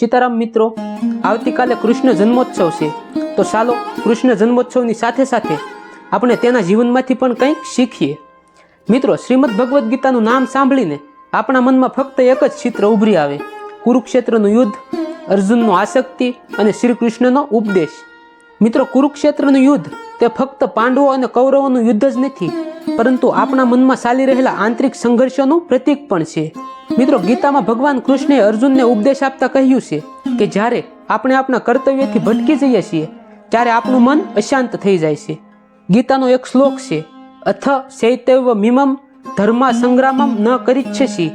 સીતારામ મિત્રો, આવતીકાલે કૃષ્ણ જન્મોત્સવ છે. તો ચાલો કૃષ્ણ જન્મોત્સવની સાથે સાથે આપણે તેના જીવનમાંથી પણ કંઈક શીખીએ. મિત્રો, શ્રીમદ ભગવદ્ ગીતાનું નામ સાંભળીને આપણા મનમાં ફક્ત એક જ ચિત્ર ઉભરી આવે. કુરુક્ષેત્રનું યુદ્ધ, અર્જુનનો આસક્તિ અને શ્રી કૃષ્ણનો ઉપદેશ. મિત્રો, કુરુક્ષેત્રનું યુદ્ધ તે ફક્ત પાંડવો અને કૌરવોનું યુદ્ધ જ નથી, પરંતુ આપણા મનમાં ચાલી રહેલા આંતરિક સંઘર્ષોનું પ્રતીક પણ છે. મિત્રો, ગીતામાં ભગવાન કૃષ્ણે અર્જુનને ઉપદેશ આપતા કહ્યું છે કે જ્યારે આપણે આપણા કર્તવ્યથી ભટકી જઈએ છીએ, ત્યારે આપણું મન અશાંત થઈ જાય છે. ગીતાનો એક શ્લોક છે, અથ ચૈતવ્ય મિમમ ધર્મા સંગ્રામમ ન કરીચ્છસી.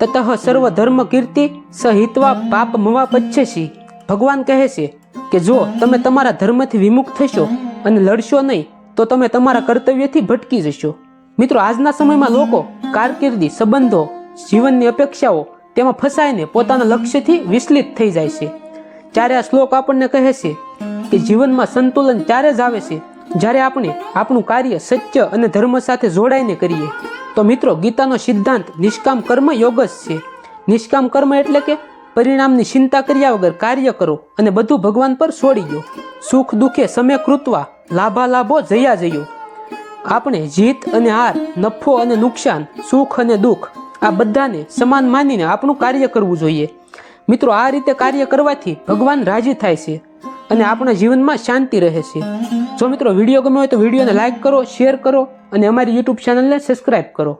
તતઃ સર્વ ધર્મ કીર્તિ સહિતવા પાપ મવા પચ્છસી. ભગવાન કહે છે કે જો તમે તમારા ધર્મથી વિમુખ થશો અને લડશો નહીં, તો તમે તમારા કર્તવ્યથી ભટકી જશો. મિત્રો, આજના સમયમાં લોકો કારકિર્દી, સંબંધો જીવનની અપેક્ષાઓ તેમાં ફસાઈને પોતાના લક્ષ્યથી વિચલિત થઈ જાય છે. ત્યારે આ શ્લોક આપણને કહે છે કે જીવનમાં સંતુલન ત્યારે જ આવે છે જ્યારે આપણે આપણું કાર્ય સત્ય અને ધર્મ સાથે જોડાઈને કરીએ. તો મિત્રો, ગીતાનો સિદ્ધાંત નિષ્કામ કર્મ યોગ જ છે. નિષ્કામ કર્મ એટલે કે પરિણામની ચિંતા કર્યા વગર કાર્ય કરો અને બધું ભગવાન પર છોડી દો. સુખ દુઃખે સમય કૃતવા લાભા લાભો જયા જયો. આપણે જીત અને હાર, નફો અને નુકસાન, સુખ અને દુઃખ આ બધાને સમાન માનીને આપણું કાર્ય કરવું જોઈએ. મિત્રો, આ રીતે કાર્ય કરવાથી ભગવાન રાજી થાય છે અને આપણા જીવનમાં શાંતિ રહે છે. જો મિત્રો, વીડિયો ગમ્યો હોય તો વિડીયોને લાઈક કરો શેર કરો અને અમારી યુટ્યુબ ચેનલને સબસ્ક્રાઈબ કરો.